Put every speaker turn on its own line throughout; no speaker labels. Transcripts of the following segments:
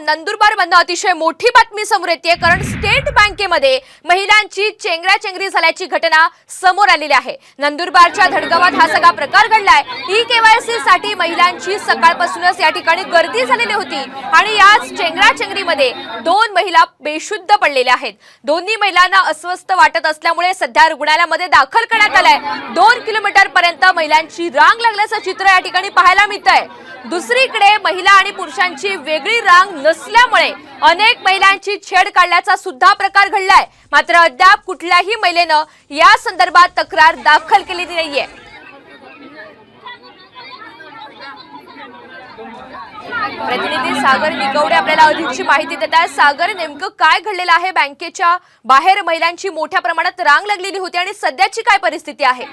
नंदुरबार मधनं अतिशय मोठी बातमी समोर येते कारण स्टेट बँकेमध्ये महिलांची चेंगराचेंगरी झाल्याची घटना समोर आलेली आहे. नंदुरबारच्या धडगावात हा सगळा प्रकार घडलाय. ई केवायसी साठी महिलांची सकाळपासूनच या ठिकाणी गर्दी झालेली होती आणि याच चेंगराचेंगरीमध्ये दोन महिला बेशुद्ध पडलेल्या आहेत. दोन्ही महिलांना अस्वस्थ वाटत असल्यामुळे सध्या रुग्णालयामध्ये दाखल करण्यात आलाय. दोन किलोमीटर पर्यंत महिलांची रांग लागल्याचं चित्र या ठिकाणी पाहायला मिळत आहे दुसरीकडे महिला आणि पुरुषांची वेगळी रांग नसल्यामुळे अनेक महिलांची छेड काढल्याचा सुद्धा प्रकार घडलाय. मात्र अद्याप कुठल्याही महिलेनं या संदर्भात तक्रार दाखल केलेली नाहीये. प्रतिनिधी सागर निगवडे आपल्याला अधिकची माहिती देत आहेत. सागर नेमकं काय घडलेलं आहे? बँकेच्या बाहेर महिलांची मोठ्या प्रमाणात रांग लागलेली होती आणि सध्याची काय परिस्थिती आहे?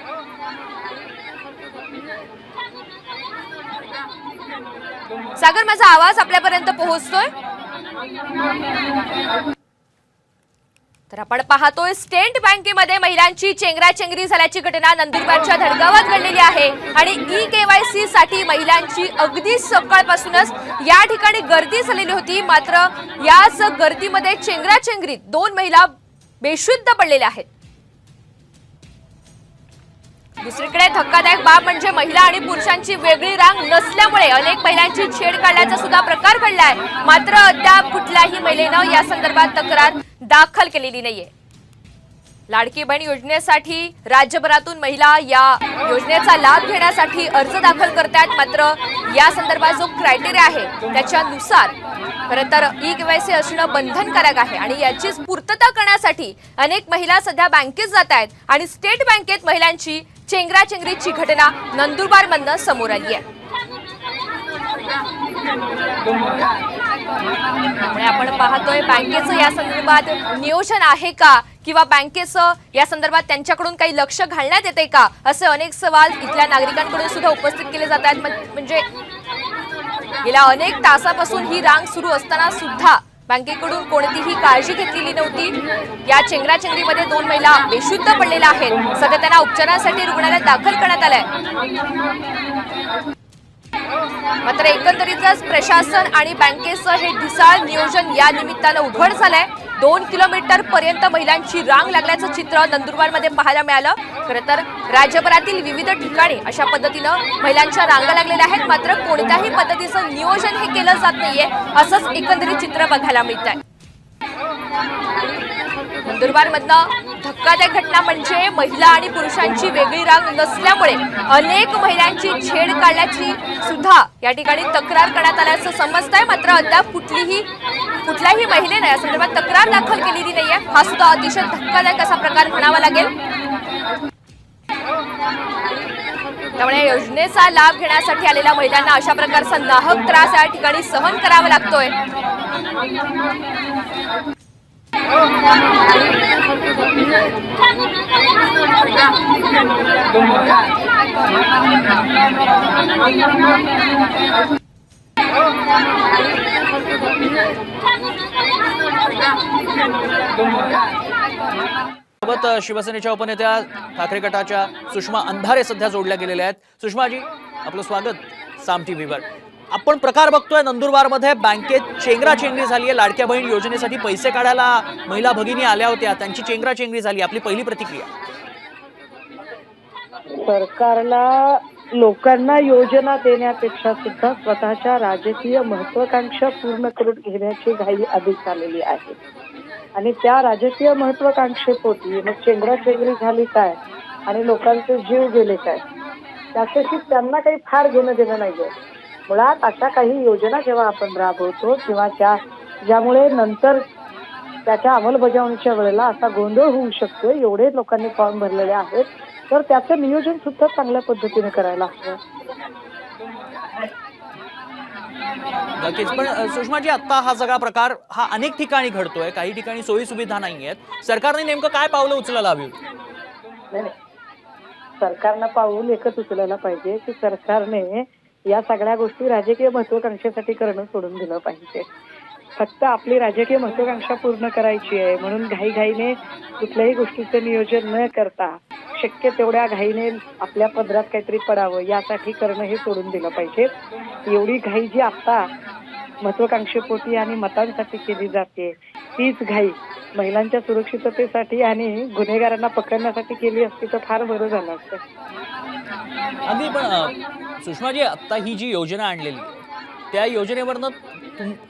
सागर माझा आवाज आपल्यापर्यंत पोहोचतोय? तर आपण पाहतोय स्टेट बँकेमध्ये महिलांची चेंगराचेंगरी झाल्याची घटना नंदुरबारच्या धडगावात घडलेली आहे. आणि ई केवायसी साठी महिलांची अगदी सकाळपासूनच या ठिकाणी गर्दी झालेली होती. मात्र याच गर्दीमध्ये चेंगराचेंगरीत दोन महिला बेशुद्ध पडलेल्या आहेत. दुसरीकडे धक्कादायक बाब म्हणजे महिला आणि पुरुषांची वेगळी रांग नसल्यामुळे अनेक महिलांची छेड काढल्याचा सुद्धा प्रकार घडलाय. मात्र अद्याप कुठल्याही महिलेनं या संदर्भात तक्रार दाखल केलेली नाहीये. लाडकी बहीण योजनेसाठी राज्यभरातून महिला या योजनेचा लाभ घेण्यासाठी अर्ज दाखल करतात मात्र या संदर्भात जो क्रायटेरिया आहे त्याच्यानुसार खरं तर ई केवायसी असणं बंधनकारक आहे आणि याचीच पूर्तता करण्यासाठी अनेक महिला सध्या बँकेत जात आहेत आणि स्टेट बँकेत महिलांची चेंगराचेंगरीची घटना नंदुरबार मधनं समोर आली आहे. त्यामुळे आपण पाहतोय बँकेचं या संदर्भात नियोजन आहे का? किंवा बँकेचं या संदर्भात त्यांच्याकडून काही लक्ष घालण्यात येते का? असे अनेक सवाल इथल्या नागरिकांकडून सुद्धा उपस्थित केले जात आहेत. म्हणजे गेल्या अनेक तासापासून ही रांग सुरू असताना सुद्धा बँकेकडून कोणतीही काळजी घेतलेली नव्हती. या चेंगराचेंगरीमध्ये दोन महिला बेशुद्ध पडलेल्या आहेत. सध्या त्यांना उपचारासाठी रुग्णालयात दाखल करण्यात आलंय. मात्र एकंदरीतच प्रशासन आणि बँकेचं हे ढिसाळ नियोजन या निमित्तानं उघड झालंय. दोन किलोमीटर पर्यंत महिलांची रांग लागल्याचं चित्र नंदुरबारमध्ये पाहायला मिळालं. खरं तर राज्यभरातील विविध ठिकाणी अशा पद्धतीनं महिलांच्या रांगा लागलेल्या आहेत. मात्र कोणत्याही पद्धतीचं नियोजन हे केलं जात नाहीये असंच एकंदरीत चित्र बघायला मिळत आहे नंदुरबार मधनं धक्कादायक घटना म्हणजे महिला आणि पुरुषांची वेगळी रांग नसल्यामुळे अनेक महिलांची छेड काढल्याची सुद्धा या ठिकाणी तक्रार करण्यात आल्याचं समजत आहे मात्र अद्याप कुठलीही कुठल्याही महिलेनं या संदर्भात तक्रार दाखल केलेली नाहीये. हा सुद्धा अतिशय धक्कादायक असा प्रकार म्हणावा लागेल. त्यामुळे योजनेचा लाभ घेण्यासाठी आलेल्या महिलांना अशा प्रकारचा नाहक त्रास या ठिकाणी सहन करावा लागतोय.
सोबत शिवसेनेच्या उपनेत्या ठाकरे गटाच्या सुषमा अंधारे सध्या जोडल्या गेलेल्या आहेत. सुषमाजी आपलं स्वागत साम टीव्हीवर. आपण प्रकार बघतोय नंदुरबारमध्ये. बँकेत चेंगराचेंगरी झाली आहे लाडक्या बहीण योजनेसाठी पैसे काढायला महिला भगिनी आल्या होत्या. त्यांची चेंगराचेंगरी झाली. आपली पहिली प्रतिक्रिया.
सरकारला लोकांना योजना देण्यापेक्षा सुद्धा स्वतःच्या राजकीय महत्वाकांक्षा पूर्ण करून घेण्याची घाई अधिक झालेली आहे. आणि त्या राजकीय महत्वाकांक्षेपोटी मग चेंगराचेंगरी झाली काय? आणि लोकांचे जीव गेले काय? त्याच्याशी त्यांना काही फार घेणं देणं नाहीये. मुळात अशा काही योजना जेव्हा आपण राबवतो किंवा त्या ज्यामुळे नंतर त्याच्या अंमलबजावणीच्या वेळेला असा गोंधळ होऊ शकतो एवढे लोकांनी फॉर्म भरलेले आहेत तर त्याचं नियोजन सुद्धा चांगल्या पद्धतीने करायला हवं
नक्कीच पण सुषमाजी आता हा सगळा प्रकार हा अनेक ठिकाणी घडतोय काही ठिकाणी सोयी सुविधा नाही आहेत सरकारने नेमकं काय पावलं उचलायला हवी होती?
नाही नाही. सरकारनं पाऊल एकच उचलायला पाहिजे की सरकारने या सगळ्या गोष्टी राजकीय महत्वाकांक्षेसाठी करणं सोडून दिलं पाहिजे. फक्त आपली राजकीय महत्वाकांक्षा पूर्ण करायची आहे. म्हणून घाईघाईने कुठल्याही गोष्टीचं नियोजन न करता शक्य तेवढ्या घाईने आपल्या पदरात काहीतरी पडावं यासाठी करणं हे सोडून दिलं पाहिजे. एवढी घाई जी आता महत्वाकांक्षेपोटी आणि मतांसाठी केली जाते. तीच घाई महिलांच्या सुरक्षिततेसाठी आणि गुन्हेगारांना पकडण्यासाठी केली असती तर फार बरं झालं असतं.
अगदी पण सुषमाजी आत्ता ही जी योजना आणलेली आहे त्या योजनेवरनं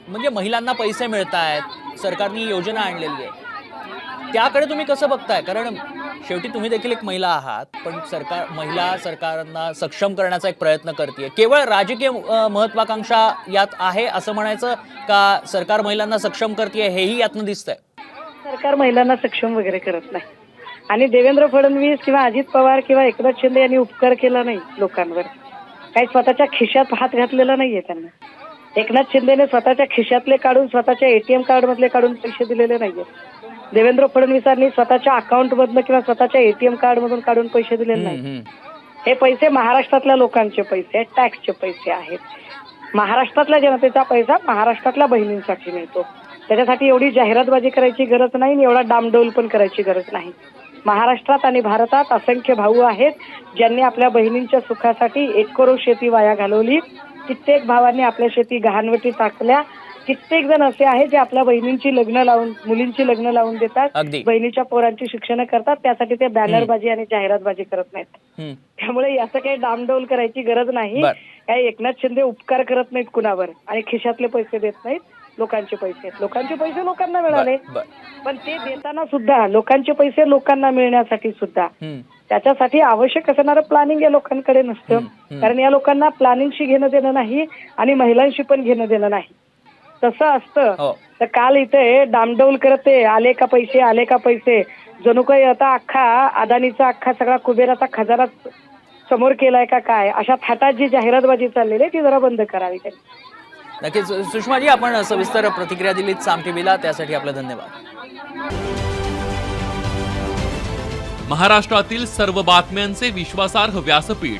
म्हणजे महिलांना पैसे मिळत आहेत सरकारने योजना आणलेली आहे. त्याकडे तुम्ही कसं बघताय? कारण शेवटी तुम्ही देखील एक महिला आहात पण सरकार महिला सरकारना सक्षम करण्याचा एक प्रयत्न करते केवळ राजकीय महत्वाकांक्षा यात आहे असं म्हणायचं का सरकार महिलांना सक्षम करते हेही यातनं दिसतंय?
सरकार महिलांना सक्षम वगैरे करत नाही. आणि देवेंद्र फडणवीस किंवा अजित पवार किंवा एकनाथ शिंदे यांनी उपकार केला नाही लोकांवर. काही स्वतःच्या खिशात हात घातलेला नाहीये त्यांना. एकनाथ शिंदेने स्वतःच्या खिशातले काढून स्वतःच्या एटीएम कार्ड मधले काढून पैसे दिलेले नाहीये देवेंद्र फडणवीसांनी स्वतःच्या अकाउंट मधनं किंवा स्वतःच्या एटीएम कार्ड मधून काढून पैसे दिलेले नाही. हे पैसे महाराष्ट्रातल्या लोकांचे पैसे आहेत टॅक्सचे पैसे आहेत. महाराष्ट्रातल्या जनतेचा पैसा महाराष्ट्रातल्या बहिणींसाठी मिळतो. त्याच्यासाठी एवढी जाहिरातबाजी करायची गरज नाही आणि एवढा डामडौल पण करायची गरज नाही. महाराष्ट्रात आणि भारतात असंख्य भाऊ आहेत ज्यांनी आपल्या बहिणींच्या सुखासाठी एक करोड शेती वाया घालवली. कित्येक भावांनी आपल्या शेती गहाणवटी टाकल्या. कित्येक जण असे आहेत जे आपल्या बहिणींची लग्न लावून मुलींची लग्न लावून देतात
अगदी
बहिणीच्या पोरांची शिक्षण करतात त्यासाठी ते बॅनरबाजी आणि जाहिरातबाजी करत नाहीत. त्यामुळे असं काही डामडौल करायची गरज नाही
बर.
काही एकनाथ शिंदे उपकार करत नाहीत कुणावर आणि खिशातले पैसे देत नाहीत लोकांचे पैसे. लोकांचे पैसे लोकांना मिळाले
बर बर
पण ते देताना सुद्धा लोकांचे पैसे लोकांना मिळण्यासाठी सुद्धा. त्याच्यासाठी आवश्यक असणारं प्लॅनिंग या लोकांकडे नसतं
हम्म.
कारण या लोकांना प्लॅनिंगशी घेणं देणं नाही आणि महिलांशी पण घेणं देणं नाही तसं असतं.
हो.
तर काल इथे डामडौल करते आले का पैसे आले का पैसे? जणू काही आता अख्खा अदानीचा अख्खा सगळा कुबेराचा खजाना समोर केलाय का काय? अशा थाटात जी जाहिरातबाजी चाललेली आहे ती जरा बंद करावी त्यांनी
नक्कीच. सुषमाजी आपण सविस्तर प्रतिक्रिया दिलीत साम टीव्हीला त्यासाठी आपलं धन्यवाद.
महाराष्ट्रातील सर्व बातम्यांचे विश्वासार्ह व्यासपीठ.